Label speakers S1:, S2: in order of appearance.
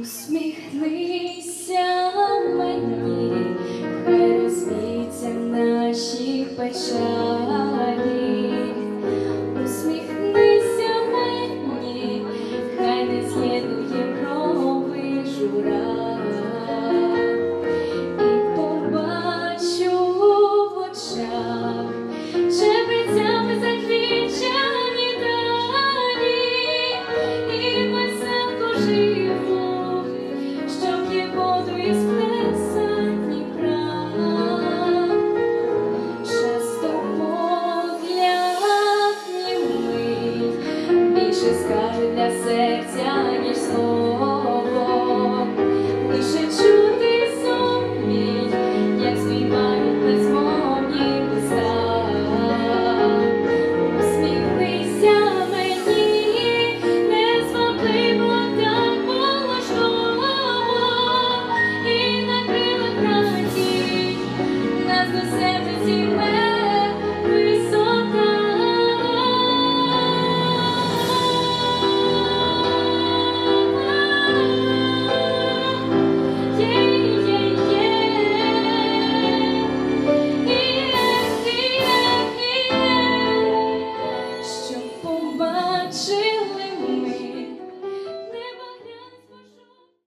S1: Усміхнися мені, хай розвіться наші печалі. більше скаже для серця.